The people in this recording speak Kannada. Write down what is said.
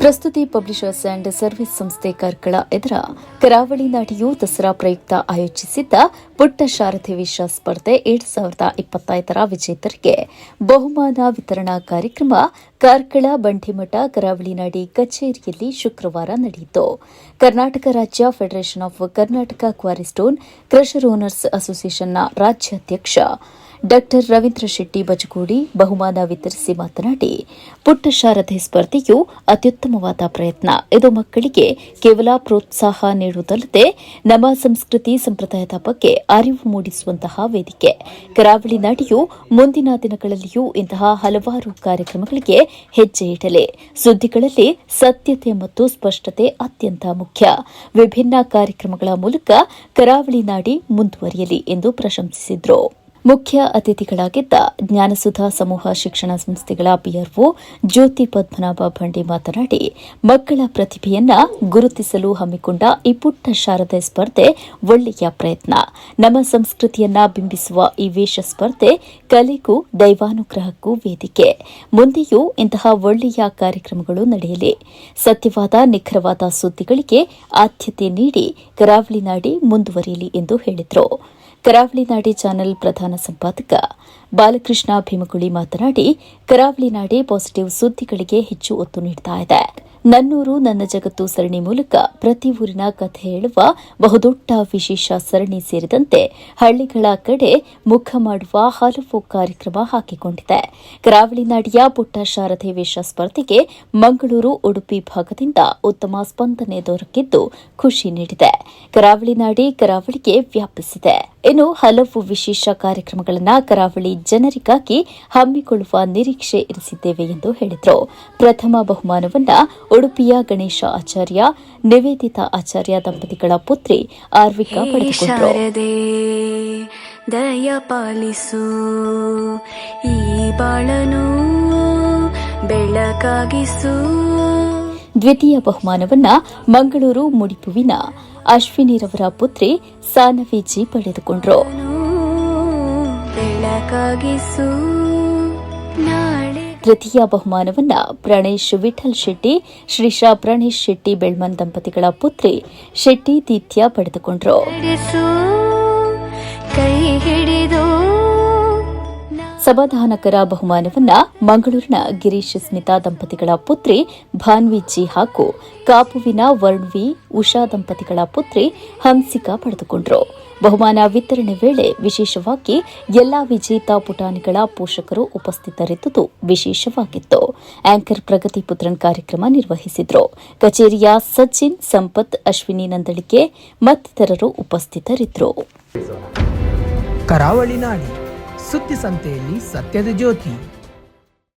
ಪ್ರಸ್ತುತಿ ಪಬ್ಲಿಷರ್ಸ್ ಅಂಡ್ ಸರ್ವಿಸ್ ಸಂಸ್ಥೆ ಕಾರ್ಕಳ ಎದುರ ಕರಾವಳಿ ನಾಟಿಯು ದಸರಾ ಪ್ರಯುಕ್ತ ಆಯೋಜಿಸಿದ್ದ ಪುಟ್ಟ ಶಾರಥಿ ವಿಶ್ವ ಸ್ಪರ್ಧೆ ಎರಡ್ ಸಾವಿರದ ಇಪ್ಪತ್ತೈದರ ವಿಜೇತರಿಗೆ ಬಹುಮಾನ ವಿತರಣಾ ಕಾರ್ಯಕ್ರಮ ಕಾರ್ಕಳ ಬಂಡಿಮಠ ಕರಾವಳಿ ನಾಡಿ ಕಚೇರಿಯಲ್ಲಿ ಶುಕ್ರವಾರ ನಡೆಯಿತು. ಕರ್ನಾಟಕ ರಾಜ್ಯ federation of Karnataka quarry stone crusher owners ಅಸೋಸಿಯೇಷನ್ನ ರಾಜ್ಯಾಧ್ಯಕ್ಷ ಡಾ ರವೀಂದ್ರ ಶೆಟ್ಟಿ ಬಜಗೋಡಿ ಬಹುಮಾನ ವಿತರಿಸಿ ಮಾತನಾಡಿ, ಪುಟ್ಟ ಶಾರದೆ ಸ್ಪರ್ಧೆಯು ಅತ್ಯುತ್ತಮವಾದ ಪ್ರಯತ್ನ. ಇದು ಮಕ್ಕಳಿಗೆ ಕೇವಲ ಪ್ರೋತ್ಸಾಹ ನೀಡುವುದಲ್ಲದೆ, ನಮ್ಮ ಸಂಸ್ಕೃತಿ ಸಂಪ್ರದಾಯದ ಬಗ್ಗೆ ಅರಿವು ಮೂಡಿಸುವಂತಹ ವೇದಿಕೆ. ಕರಾವಳಿ ನಾಡಿಯು ಮುಂದಿನ ದಿನಗಳಲ್ಲಿಯೂ ಇಂತಹ ಹಲವಾರು ಕಾರ್ಯಕ್ರಮಗಳಿಗೆ ಹೆಜ್ಜೆ ಇಡಲಿ. ಸುದ್ದಿಗಳಲ್ಲಿ ಸತ್ಯತೆ ಮತ್ತು ಸ್ಪಷ್ಟತೆ ಅತ್ಯಂತ ಮುಖ್ಯ. ವಿಭಿನ್ನ ಕಾರ್ಯಕ್ರಮಗಳ ಮೂಲಕ ಕರಾವಳಿ ನಾಡಿ ಮುಂದುವರಿಯಲಿ ಎಂದು ಪ್ರಶಂಸಿಸಿದರು. ಮುಖ್ಯ ಅತಿಥಿಗಳಾಗಿದ್ದ ಜ್ಞಾನಸುಧಾ ಸಮೂಹ ಶಿಕ್ಷಣ ಸಂಸ್ಥೆಗಳ ಪಿಆರ್ಒ ಜ್ಯೋತಿ ಪದ್ಮನಾಭ ಭಂಡಿ ಮಾತನಾಡಿ, ಮಕ್ಕಳ ಪ್ರತಿಭೆಯನ್ನ ಗುರುತಿಸಲು ಹಮ್ಮಿಕೊಂಡ ಈ ಪುಟ್ಟ ಶಾರದೆ ಸ್ಪರ್ಧೆ ಒಳ್ಳೆಯ ಪ್ರಯತ್ನ. ನಮ್ಮ ಸಂಸ್ಕೃತಿಯನ್ನ ಬಿಂಬಿಸುವ ಈ ವೇಷ ಸ್ಪರ್ಧೆ ಕಲೆಗೂ ದೈವಾನುಗ್ರಹಕ್ಕೂ ವೇದಿಕೆ. ಮುಂದೆಯೂ ಇಂತಹ ಒಳ್ಳೆಯ ಕಾರ್ಯಕ್ರಮಗಳು ನಡೆಯಲಿ. ಸತ್ಯವಾದ, ನಿಖರವಾದ ಸುದ್ದಿಗಳಿಗೆ ಆದ್ಯತೆ ನೀಡಿ, ಕರಾವಳಿ ನಾಡಿ ಮುಂದುವರಿಯಲಿ ಎಂದು ಹೇಳಿದರು. ಕರಾವಳಿ ನಾಡಿ ಚಾನೆಲ್ ಪ್ರಧಾನ ಸಂಪಾದಕ ಬಾಲಕೃಷ್ಣ ಭೀಮಗುಳಿ ಮಾತನಾಡಿ, ಕರಾವಳಿ ನಾಡಿ ಪಾಸಿಟಿವ್ ಸುದ್ದಿಗಳಿಗೆ ಹೆಚ್ಚು ಒತ್ತು ನೀಡುತ್ತಾ ಇದೆ. ನನ್ನೂರು ನನ್ನ ಜಗತ್ತು ಸರಣಿ ಮೂಲಕ ಪ್ರತಿ ಊರಿನ ಕಥೆ ಹೇಳುವ ಬಹುದೊಡ್ಡ ವಿಶೇಷ ಸರಣಿ ಸೇರಿದಂತೆ ಹಳ್ಳಿಗಳ ಕಡೆ ಮುಖ ಮಾಡುವ ಹಲವು ಕಾರ್ಯಕ್ರಮ ಹಾಕಿಕೊಂಡಿದೆ. ಕರಾವಳಿ ನಾಡಿಯ ಪುಟ್ಟ ಶಾರದೆ ವೇಷ ಸ್ಪರ್ಧೆಗೆ ಮಂಗಳೂರು, ಉಡುಪಿ ಭಾಗದಿಂದ ಉತ್ತಮ ಸ್ಪಂದನೆ ದೊರಕಿದ್ದು ಖುಷಿ ನೀಡಿದೆ. ಕರಾವಳಿ ನಾಡಿ ಕರಾವಳಿಗೆ ವ್ಯಾಪಿಸಿದೆ. ಇನ್ನು ಹಲವು ವಿಶೇಷ ಕಾರ್ಯಕ್ರಮಗಳನ್ನು ಕರಾವಳಿ ಜನರಿಗಾಗಿ ಹಮ್ಮಿಕೊಳ್ಳುವ ನಿರೀಕ್ಷೆ ಇರಿಸಿದ್ದೇವೆ ಎಂದು ಹೇಳಿದರು. ಪ್ರಥಮ ಬಹುಮಾನವನ್ನ ಉಡುಪಿಯ ಗಣೇಶ ಆಚಾರ್ಯ ನಿವೇದಿತಾ ಆಚಾರ್ಯ ದಂಪತಿಗಳ ಪುತ್ರಿ ಆರ್ವಿಕಾ ಪಡೆದುಕೊಂಡರು. ದಯ ಪಾಲಿಸು. ಈ ಬಾಳನು ಬೆಳಕಾಗಿಸು. ದ್ವಿತೀಯ ಬಹುಮಾನವನ್ನ ಮಂಗಳೂರು ಮುಡಿಪುವಿನ ಅಶ್ವಿನಿರವರ ಪುತ್ರಿ ಸಾನವಿಜಿ ಪಡೆದುಕೊಂಡರು. ಬೆಳಕಾಗಿಸು. ತೃತೀಯ ಬಹುಮಾನವನ್ನ ಪ್ರಣೇಶ್ ವಿಠಲ್ ಶೆಟ್ಟಿ ಶ್ರೀಶಾ ಪ್ರಣೇಶ್ ಶೆಟ್ಟಿ ಬೆಳ್ಮನ್ ದಂಪತಿಗಳ ಪುತ್ರಿ ಶೆಟ್ಟಿ ದೀತ್ಯ ಪಡೆದುಕೊಂಡರು. ಸಮಾಧಾನಕರ ಬಹುಮಾನವನ್ನ ಮಂಗಳೂರಿನ ಗಿರೀಶ್ ಸ್ಮಿತಾ ದಂಪತಿಗಳ ಪುತ್ರಿ ಭಾನ್ವಿಜಿ ಹಾಗೂ ಕಾಪುವಿನ ವರ್ಣ್ವಿ ಉಷಾ ದಂಪತಿಗಳ ಪುತ್ರಿ ಹಂಸಿಕಾ ಪಡೆದುಕೊಂಡರು. ಬಹುಮಾನ ವಿತರಣೆ ವೇಳೆ ವಿಶೇಷವಾಗಿ ಎಲ್ಲಾ ವಿಜೇತ ಪುಟಾಣಿಗಳ ಪೋಷಕರು ಉಪಸ್ಥಿತರಿದ್ದುದು ವಿಶೇಷವಾಗಿತ್ತು. ಆಂಕರ್ ಪ್ರಗತಿ ಪುತ್ರನ್ ಕಾರ್ಯಕ್ರಮ ನಿರ್ವಹಿಸಿದ್ರು. ಕಚೇರಿಯ ಸಚಿನ್, ಸಂಪತ್, ಅಶ್ವಿನಿ ನಂದಳಿಕೆ ಮತ್ತಿತರರು ಉಪಸ್ಥಿತರಿದ್ದರು ಕರಾವಳಿ ನಾಡಿ, ಸುದ್ದಿ ಸಂತೆಯಲ್ಲಿ ಸತ್ಯದ ಜ್ಯೋತಿ.